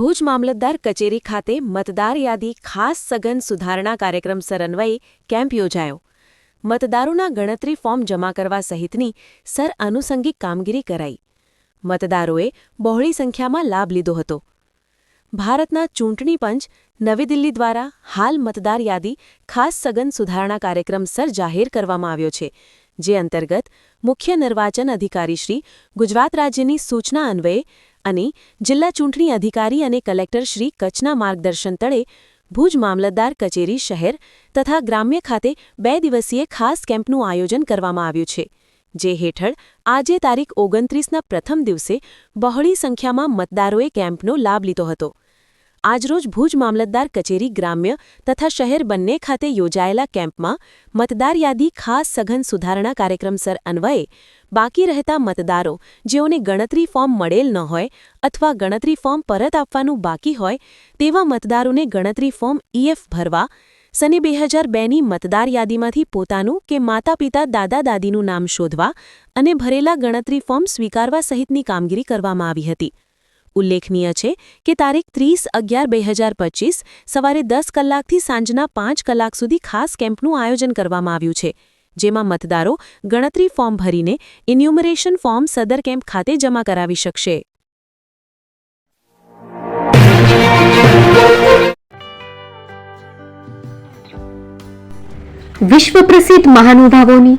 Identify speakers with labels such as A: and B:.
A: ભુજ મામલતદાર કચેરી ખાતે મતદાર યાદી ખાસ સઘન સુધારણા કાર્યક્રમ સરન્વયે કેમ્પ યોજાયો. મતદારોના ગણતરી ફોર્મ જમા કરવા સહિતની સર આનુષંગિક કામગીરી કરાઈ. મતદારોએ બહોળી સંખ્યામાં લાભ લીધો હતો. ભારતના ચૂંટણી પંચ નવી દિલ્હી દ્વારા હાલ મતદાર યાદી ખાસ સઘન સુધારણા કાર્યક્રમ સર જાહેર કરવામાં આવ્યો છે, જે અંતર્ગત મુખ્ય નિર્વાચન અધિકારીશ્રી ગુજરાત રાજ્યની સૂચના અન્વયે અને જિલ્લા ચૂંટણી અધિકારી અને કલેક્ટર શ્રી કચ્છના માર્ગદર્શન તળે ભુજ મામલતદાર કચેરી શહેર તથા ગ્રામ્ય ખાતે બે દિવસીય ખાસ કેમ્પનું આયોજન કરવામાં આવ્યું છે, જે હેઠળ આજે તારીખ ઓગણત્રીસના પ્રથમ દિવસે બહોળી સંખ્યામાં મતદારોએ કેમ્પનો લાભ લીધો હતો. આજરોજ ભુજ મામલતદાર કચેરી ગ્રામ્ય તથા શહેર બંને ખાતે યોજાયેલા કેમ્પમાં મતદાર યાદી ખાસ સઘન સુધારણા કાર્યક્રમસર અન્વયે બાકી રહેતા મતદારો, જેઓને ગણતરી ફોર્મ મળેલ ન હોય અથવા ગણતરી ફોર્મ પરત આપવાનું બાકી હોય, તેવા મતદારોને ગણતરી ફોર્મ ઈએફ ભરવા સને બે હજાર બેની મતદાર યાદીમાંથી પોતાનું કે માતા પિતા દાદા દાદીનું નામ શોધવા અને ભરેલા ગણતરી ફોર્મ સ્વીકારવા સહિતની કામગીરી કરવામાં આવી હતી. ઉલ્લેખનીય છે કે તારીખ ત્રીસ અગિયાર બે હજાર પચીસ સવારે દસ કલાકથી સાંજના પાંચ કલાક સુધી ખાસ કેમ્પનું આયોજન કરવામાં આવ્યું છે, જેમાં મતદારો ગણતરી ફોર્મ ભરીને ઇન્યુમરેશન ફોર્મ સદર કેમ્પ ખાતે જમા કરાવી શકશે.
B: વિશ્વ પ્રસિદ્ધ મહાનુભાવોની